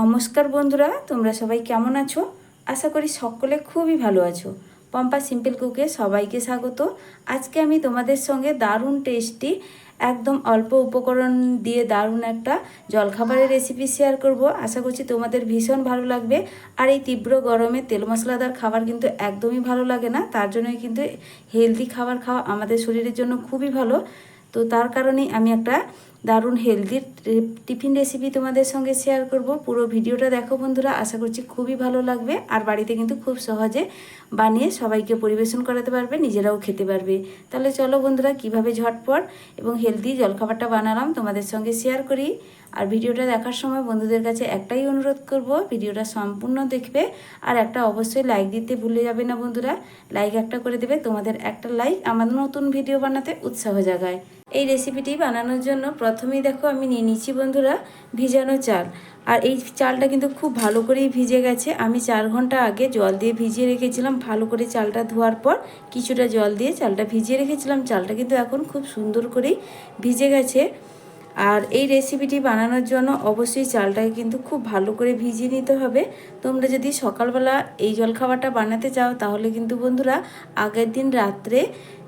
নমস্কার বন্ধুরা, তোমরা সবাই কেমন আছো? আশা করি সকলে খুবই ভালো আছো। পম্পা সিম্পল কুকে সবাইকে স্বাগত। আজকে আমি তোমাদের সঙ্গে দারুণ টেস্টি, একদম অল্প উপকরণ দিয়ে দারুণ একটা জলখাবারের রেসিপি শেয়ার করব। আশা করছি তোমাদের ভীষণ ভালো লাগবে। আর এই তীব্র গরমে তেল মশলাদার খাবার কিন্তু একদমই ভালো লাগে না। তার জন্যই কিন্তু হেলদি খাবার খাওয়া আমাদের শরীরের জন্য খুবই ভালো। তো তার কারণেই আমি একটা দারুণ হেলদি টিফিন রেসিপি তোমাদের সঙ্গে শেয়ার করব। পুরো ভিডিওটা দেখো বন্ধুরা, আশা করছি খুবই ভালো লাগবে। আর বাড়িতে কিন্তু খুব সহজে বানিয়ে সবাইকে পরিবেশন করাতে পারবে, নিজেরাও খেতে পারবে। তাহলে চলো বন্ধুরা, কীভাবে ঝটপট এবং হেলদি জলখাবারটা বানালাম তোমাদের সঙ্গে শেয়ার করি। আর ভিডিওটা দেখার সময় বন্ধুদের কাছে একটাই অনুরোধ করব, ভিডিওটা সম্পূর্ণ দেখবে আর একটা অবশ্যই লাইক দিতে ভুলে যাবে না বন্ধুরা। লাইক একটা করে দেবে, তোমাদের একটা লাইক আমার নতুন ভিডিও বানাতে উৎসাহ জাগায়। এই রেসিপিটি বানানোর জন্য প্রথমেই দেখো আমি নিয়ে নিচ্ছি বন্ধুরা ভিজানো চাল। আর এই চালটা কিন্তু খুব ভালো করেই ভিজে গেছে। আমি চার ঘণ্টা আগে জল দিয়ে ভিজিয়ে রেখেছিলাম। ভালো করে চালটা ধোয়ার পর কিছুটা জল দিয়ে চালটা ভিজিয়ে রেখেছিলাম। চালটা কিন্তু এখন খুব সুন্দর করেই ভিজে গেছে। আর এই রেসিপিটি বানানোর জন্য অবশ্যই চালটাকে কিন্তু খুব ভালো করে ভিজিয়ে নিতে হবে। তোমরা যদি সকালবেলা এই জলখাবারটা বানাতে চাও, তাহলে কিন্তু বন্ধুরা আগের দিন রাত্রে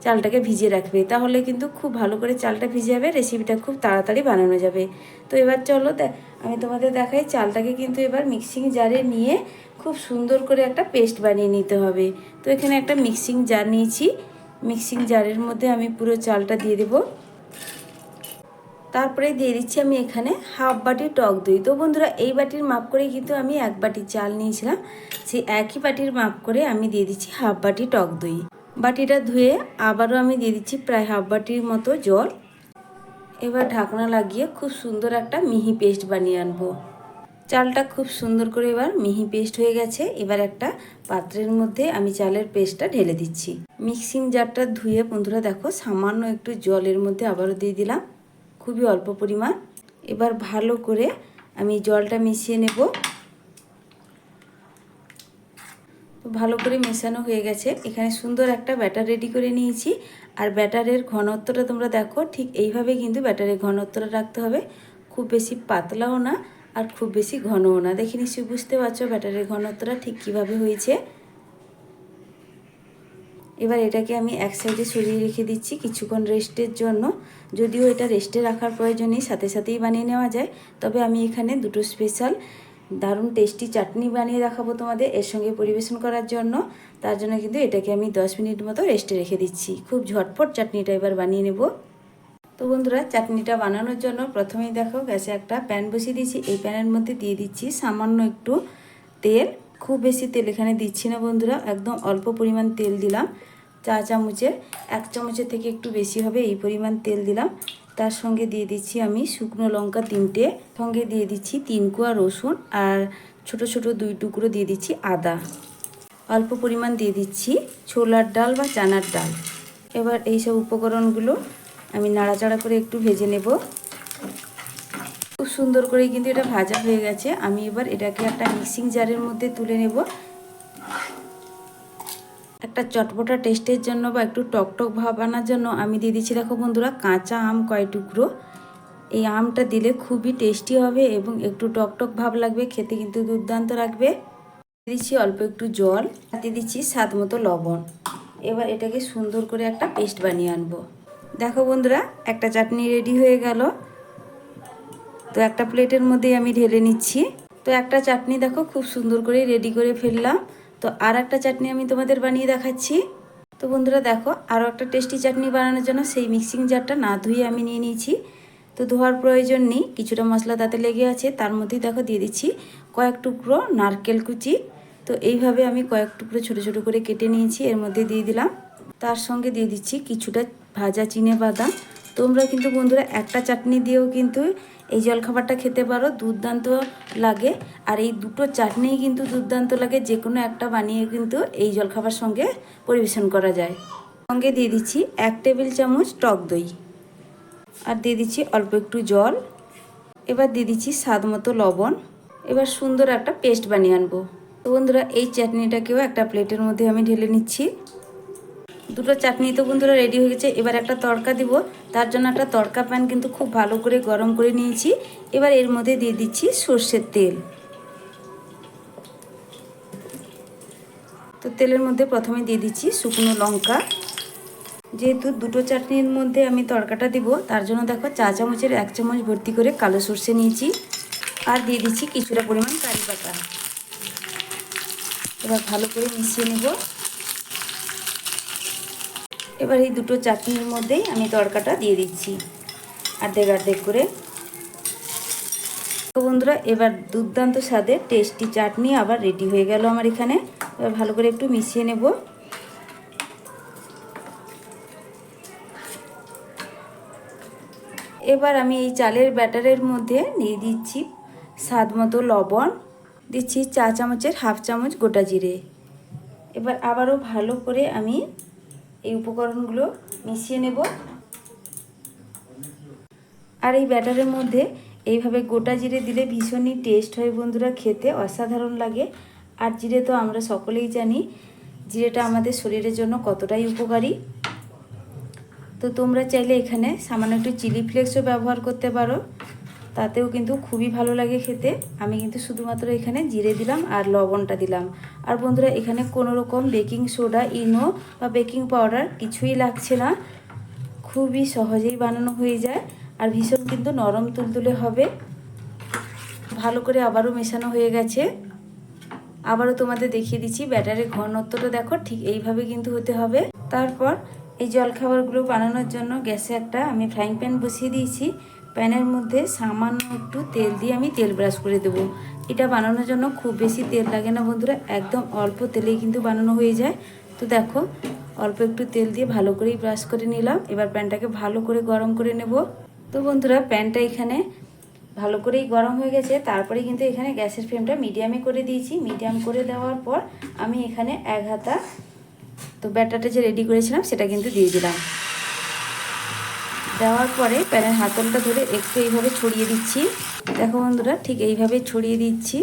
চালটাকে ভিজিয়ে রাখবে। তাহলে কিন্তু খুব ভালো করে চালটা ভিজে যাবে রেসিপিটা খুব তাড়াতাড়ি বানানো যাবে। তো এবার চলো আমি তোমাদের দেখাই, চালটাকে কিন্তু এবার মিক্সিং জারে নিয়ে খুব সুন্দর করে একটা পেস্ট বানিয়ে নিতে হবে। তো এখানে একটা মিক্সিং জার নিয়েছি। মিক্সিং জারের মধ্যে আমি পুরো চালটা দিয়ে দেবো। তারপরে দিয়ে দিচ্ছি আমি এখানে হাফ বাটি টক দই। তো বন্ধুরা, এই বাটির মাপ করে কিন্তু আমি এক বাটি চাল নিয়েছিলাম। সেই একই বাটির মাপ করে আমি দিয়ে দিচ্ছি হাফ বাটি টক দই। বাটিটা ধুয়ে আবারও আমি দিয়ে দিচ্ছি প্রায় হাফ বাটির মতো জল। এবার ঢাকনা লাগিয়ে খুব সুন্দর একটা মিহি পেস্ট বানিয়ে আনব। চালটা খুব সুন্দর করে এবার মিহি পেস্ট হয়ে গেছে। এবার একটা পাত্রের মধ্যে আমি চালের পেস্টটা ঢেলে দিচ্ছি। মিক্সিং জারটা ধুয়ে বন্ধুরা দেখো, সামান্য একটু জলের মধ্যে আবারও দিয়ে দিলাম। খুবই অল্প পরিমাণ। এবার ভালো করে আমি জলটা মিশিয়ে নেব। ভালো করে মেশানো হয়ে গেছে। এখানে সুন্দর একটা ব্যাটার রেডি করে নিয়েছি। আর ব্যাটারের ঘনত্বটা তোমরা দেখো, ঠিক এইভাবে কিন্তু ব্যাটারের ঘনত্বটা রাখতে হবে। খুব বেশি পাতলাও না আর খুব বেশি ঘনও না। দেখে নিশ্চয়ই বুঝতে পারছ ব্যাটারের ঘনত্বটা ঠিক কীভাবে হয়েছে। এবার এটাকে আমি এক সাইডে সরিয়ে রেখে দিচ্ছি কিছুক্ষণ রেস্টের জন্য। যদিও এটা রেস্টে রাখার প্রয়োজনই, সাথে সাথেই বানিয়ে নেওয়া যায়। তবে আমি এখানে দুটো স্পেশাল দারুণ টেস্টি চাটনি বানিয়ে দেখাবো তোমাদের, এর সঙ্গে পরিবেশন করার জন্য। তার জন্য কিন্তু এটাকে আমি দশ মিনিট মতো রেস্টে রেখে দিচ্ছি। খুব ঝটপট চাটনিটা এবার বানিয়ে নেব। তো বন্ধুরা, চাটনিটা বানানোর জন্য প্রথমেই দেখো গ্যাসে একটা প্যান বসিয়ে দিয়েছি। এই প্যানের মধ্যে দিয়ে দিচ্ছি সামান্য একটু তেল। খুব বেশি তেল এখানে দিচ্ছি না বন্ধুরা, একদম অল্প পরিমাণ তেল দিলাম। চা চামচের এক চামচের থেকে একটু বেশি হবে এই পরিমাণ তেল দিলাম। তার সঙ্গে দিয়ে দিচ্ছি আমি শুকনো লঙ্কা তিনটে, সঙ্গে দিয়ে দিচ্ছি তিন কুয়া রসুন আর ছোট ছোট দুই টুকরো দিয়ে দিচ্ছি আদা। অল্প পরিমাণ দিয়ে দিচ্ছি ছোলার ডাল বা চানার ডাল। এবার এই সব উপকরণগুলো আমি নাড়াচাড়া করে একটু ভেজে নেব। খুব সুন্দর করে কিন্তু এটা ভাজা হয়ে গেছে। আমি এবার এটাকে একটা মিক্সিং জারের মধ্যে তুলে নেব। একটা চটপটা টেস্টের জন্য বা একটু টকটক ভাব আনার জন্য আমি দিয়ে দিচ্ছি, দেখো বন্ধুরা, কাঁচা আম কয় টুকরো। এই আমটা দিলে খুবই টেস্টি হবে এবং একটু টকটক ভাব লাগবে, খেতে কিন্তু দুর্দান্ত রাখবে দিচ্ছি অল্প একটু জল দিয়ে দিচ্ছি স্বাদ মতো লবণ। এবার এটাকে সুন্দর করে একটা পেস্ট বানিয়ে আনব। দেখো বন্ধুরা, একটা চাটনি রেডি হয়ে গেল। তো একটা প্লেটের মধ্যেই আমি ঢেলে নিচ্ছি। তো একটা চাটনি দেখো খুব সুন্দর করে রেডি করে ফেললাম। তো আর একটা চাটনি আমি তোমাদের বানিয়ে দেখাচ্ছি। তো বন্ধুরা দেখো আরও একটা টেস্টি চাটনি বানানোর জন্য সেই মিক্সিং জারটা না ধুয়ে আমি নিয়ে নিয়েছি। তো ধোয়ার প্রয়োজন নেই, কিছুটা মশলা তাতে লেগে আছে। তার মধ্যেই দেখো দিয়ে দিচ্ছি কয়েক টুকরো নারকেল কুচি। তো এইভাবে আমি কয়েক টুকরো ছোটো ছোটো করে কেটে নিয়েছি, এর মধ্যে দিয়ে দিলাম। তার সঙ্গে দিয়ে দিচ্ছি কিছুটা ভাজা চিনে বাদাম। তোমরা কিন্তু বন্ধুরা একটা চাটনি দিয়েও কিন্তু এই জলখাবারটা খেতে পারো, দুর্দান্ত লাগে। আর এই দুটো চাটনি কিন্তু দুর্দান্ত লাগে যে কোনো একটা বানিয়ে কিন্তু এই জলখাবার সঙ্গে পরিবেশন করা যায়। সঙ্গে দিয়ে দিচ্ছি এক টেবিল চামচ টক দই। আর দিয়ে দিচ্ছি অল্প একটু জল। এবার দিয়ে দিচ্ছি স্বাদ মতো লবণ। এবার সুন্দর একটা পেস্ট বানিয়ে আনব। তো বন্ধুরা, এই চাটনিটাকেও একটা প্লেটের মধ্যে আমি ঢেলে নিচ্ছি। দুটো চাটনি তো বন্ধুরা রেডি হয়ে গেছে। এবার একটা তড়কা দিব। তার জন্য একটা তড়কা প্যান কিন্তু খুব ভালো করে গরম করে নিয়েছি। এবার এর মধ্যে দিয়ে দিচ্ছি সর্ষের তেল। তো তেলের মধ্যে প্রথমে দিয়ে দিচ্ছি শুকনো লঙ্কা। যেহেতু দুটো চাটনির মধ্যে আমি তড়কাটা দিব, তার জন্য দেখো চা চামচের এক চামচ ভর্তি করে কালো সর্ষে নিয়েছি। আর দিয়ে দিচ্ছি কিছুটা পরিমাণ কারি পাতা। এবার ভালো করে মিশিয়ে নেব। এবার এই দুটো চাটনির মধ্যেই আমি তড়কাটা দিয়ে দিচ্ছি। অর্ধেক অর্ধেক করে। তো বন্ধুরা, এবার দুর্দান্ত স্বাদে টেস্টি চাটনি আবার রেডি হয়ে গেল আমার এখানে। এবার ভালো করে একটু মিশিয়ে নেব। এবার আমি এই চালের ব্যাটারের মধ্যে নিয়ে দিচ্ছি স্বাদ মতো লবণ। দিচ্ছি চা চামচের হাফ চামচ গোটা জিরে। এবার আবারও ভালো করে আমি এই উপকরণগুলো মিশিয়ে নেব। আর এই ব্যাটারের মধ্যে এইভাবে গোটা জিরে দিলে ভীষণই টেস্ট হয় বন্ধুরা, খেতে অসাধারণ লাগে। আর জিরে তো আমরা সকলেই জানি, জিরেটা আমাদের শরীরের জন্য কতটাই উপকারী। তো তোমরা চাইলে এখানে সামান্য একটু চিলি ফ্লেক্সও ব্যবহার করতে পারো। তাতেও কিন্তু খুবই ভালো লাগে খেতে। আমি কিন্তু শুধুমাত্র এখানে জিরে দিলাম আর লবণটা দিলাম। আর বন্ধুরা, এখানে কোনো রকম বেকিং সোডা, ইনো বা বেকিং পাউডার কিছুই লাগছে না। খুবই সহজেই বানানো হয়ে যায় আর ভীষণ কিন্তু নরম তুলতুলে হবে। ভালো করে আবারও মেশানো হয়ে গেছে। আবারও তোমাদের দেখিয়ে দিচ্ছি, ব্যাটারের ঘনত্বটা দেখো, ঠিক এইভাবে কিন্তু হতে হবে। তারপর এই জলখাবারগুলো বানানোর জন্য গ্যাসে একটা আমি ফ্রাইং প্যান বসিয়ে দিয়েছি। প্যানের মধ্যে সামান্য একটু তেল দিয়ে আমি তেল ব্রাশ করে দেবো। এটা বানানোর জন্য খুব বেশি তেল লাগে না বন্ধুরা, একদম অল্প তেলেই কিন্তু বানানো হয়ে যায়। তো দেখো, অল্প একটু তেল দিয়ে ভালো করেই ব্রাশ করে নিলাম। এবার প্যানটাকে ভালো করে গরম করে নেব। তো বন্ধুরা, প্যানটা এখানে ভালো করেই গরম হয়ে গেছে। তারপরে কিন্তু এখানে গ্যাসের ফ্লেমটা মিডিয়ামে করে দিয়েছি। মিডিয়াম করে দেওয়ার পর আমি এখানে এক হাতা, তো ব্যাটারটা যে রেডি করেছিলাম, সেটা কিন্তু দিয়ে দিলাম। দেওয়ার পরে প্যানের হাতলটা ধরে একটু এইভাবে ছড়িয়ে দিচ্ছি। দেখো বন্ধুরা, ঠিক এইভাবে ছড়িয়ে দিচ্ছি।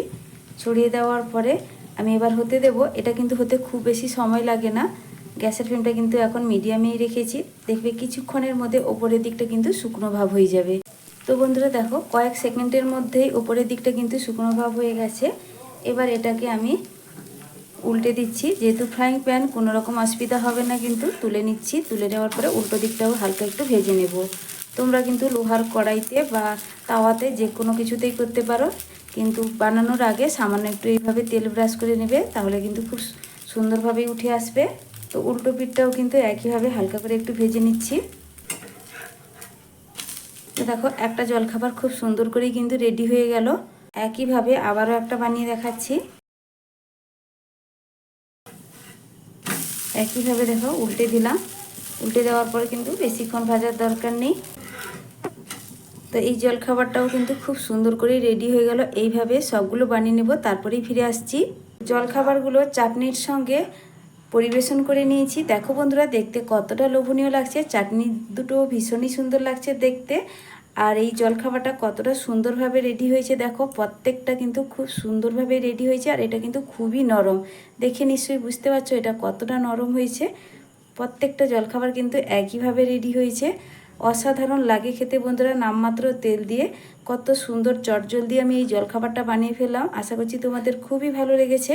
ছড়িয়ে দেওয়ার পরে আমি এবার হতে দেব, এটা কিন্তু হতে খুব বেশি সময় লাগে না। গ্যাসের ফ্লেমটা কিন্তু এখন মিডিয়ামেই রেখেছি। দেখবে কিছুক্ষণের মধ্যে ওপরের দিকটা কিন্তু শুকনো ভাব হয়ে যাবে। তো বন্ধুরা, দেখো কয়েক সেকেন্ডের মধ্যেই ওপরের দিকটা কিন্তু শুকনো ভাব হয়ে গেছে। এবার এটাকে আমি উল্টে দিচ্ছি। যেহেতু ফ্রাইং প্যান কোনো রকম অসুবিধা হবে না কিন্তু তুলে নিচ্ছি। তুলে নেওয়ার পরে উল্টো দিকটাও হালকা একটু ভেজে নেব। তোমরা কিন্তু লোহার কড়াইতে বা তাওয়াতে যে কোনো কিছুতেই করতে পারো। কিন্তু বানানোর আগে সামান্য একটু এইভাবে তেল ব্রাশ করে নেবে, তাহলে কিন্তু খুব সুন্দরভাবেই উঠে আসবে। তো উল্টো পিঠটাও কিন্তু একইভাবে হালকা করে একটু ভেজে নিচ্ছি। তো দেখো, একটা জলখাবার খুব সুন্দর করেই কিন্তু রেডি হয়ে গেল। একইভাবে আবারও একটা বানিয়ে দেখাচ্ছি। একইভাবে দেখো উল্টে দিলাম। উল্টে দেওয়ার পরে কিন্তু বেশিক্ষণ ভাজার দরকার নেই। তো এই জলখাবারটাও কিন্তু খুব সুন্দর করে রেডি হয়ে গেল। এইভাবে সবগুলো বানিয়ে নেব, তারপরেই ফিরে আসছি। জলখাবারগুলো চাটনির সঙ্গে পরিবেশন করে নিয়েছি। দেখো বন্ধুরা, দেখতে কতটা লোভনীয় লাগছে। চাটনি দুটো ভীষণই সুন্দর লাগছে দেখতে। আর এই জলখাবারটা কতটা সুন্দরভাবে রেডি হয়েছে দেখো, প্রত্যেকটা কিন্তু খুব সুন্দরভাবে রেডি হয়েছে আর এটা কিন্তু খুবই নরম। দেখে নিশ্চয়ই বুঝতে পারছ এটা কতটা নরম হয়েছে। প্রত্যেকটা জলখাবার কিন্তু একইভাবে রেডি হয়েছে। অসাধারণ লাগে খেতে বন্ধুরা, নামমাত্র তেল দিয়ে। কত সুন্দর চটজল দিয়ে আমি এই জলখাবারটা বানিয়ে ফেললাম। আশা করছি তোমাদের খুবই ভালো লেগেছে।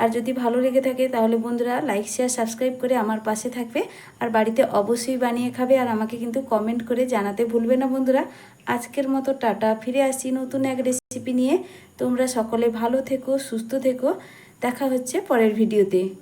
আর যদি ভালো লেগে থাকে তাহলে বন্ধুরা লাইক শেয়ার সাবস্ক্রাইব করে আমার পাশে থাকবে। আর বাড়িতে অবশ্যই বানিয়ে খাবে আর আমাকে কিন্তু কমেন্ট করে জানাতে ভুলবে না বন্ধুরা। আজকের মতো টাটা। ফিরে আসছি নতুন এক রেসিপি নিয়ে। তোমরা সকলে ভালো থেকো, সুস্থ থেকো। দেখা হচ্ছে পরের ভিডিওতে